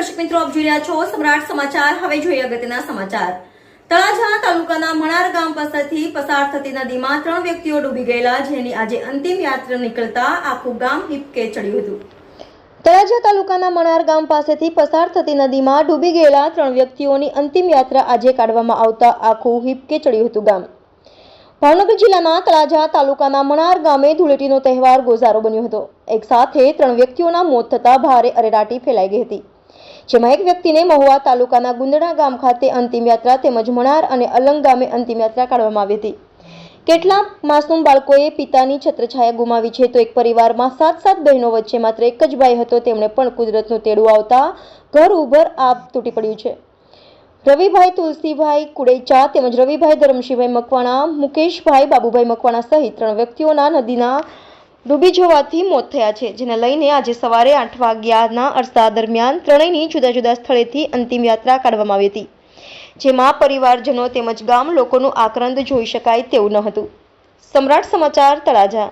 દર્શક મિત્રો, આપ જોઈ રહ્યા છો સમ્રાટ સમાચાર. હવે જોઈએ અગત્યના સમાચાર. તળાજા તાલુકાના મણાર ગામ પાસેથી પસાર થતી નદીમાં ત્રણ વ્યક્તિઓ ડૂબી ગયેલા, જેની આજે અંતિમ યાત્રા નીકળતા આખું ગામ હિપકે ચડ્યું હતું. તળાજા તાલુકાના મણાર ગામ પાસેથી પસાર થતી નદીમાં ડૂબી ગયેલા ત્રણ વ્યક્તિઓની અંતિમ યાત્રા આજે કાઢવામાં આવતા આખું હિપકે ચડ્યું હતું ગામ. ભાવનગર જિલ્લાના તળાજા તાલુકાના મણાર ગામે ધૂળેટીનો તહેવાર ગોઝારો બન્યો હતો. એક સાથે ત્રણ વ્યક્તિઓના મોત થતા ભારે અરેરાટી ફેલાઈ ગઈ હતી. જેમાં એક વ્યક્તિને મહુવા તાલુકાના ગુંદણા ગામ ખાતે અંતિમ યાત્રા તેમજ મણાર અને અલંગ ગામે અંતિમ યાત્રા કાઢવામાં આવી હતી. કેટલાક માસૂમ બાળકોએ પિતાની છત્રછાયા ગુમાવી છે તો એક પરિવારમાં સાત સાત બહેનો વચ્ચે માત્ર એક જ ભાઈ હતો, તેમણે પણ કુદરતનું તેડું આવતા ઘર ઉભર આપ તૂટી પડ્યું છે. રવિભાઈ તુલસીભાઈ કુડેચા તેમજ રવિભાઈ ધરમશીભાઈ મકવાણા, મુકેશભાઈ બાબુભાઈ મકવાણા સહિત ત્રણ વ્યક્તિઓના નદીના ડૂબી જવાથી મોત થયા છે, જેને લઈને આજે સવારે આઠ વાગ્યાના અરસા દરમિયાન ત્રણેયની જુદા જુદા સ્થળેથી અંતિમ યાત્રા કાઢવામાં આવી હતી, જેમાં પરિવારજનો તેમજ ગામ લોકોનું આક્રંદ જોઈ શકાય તેવું ન હતું. સમ્રાટ સમાચાર તળાજા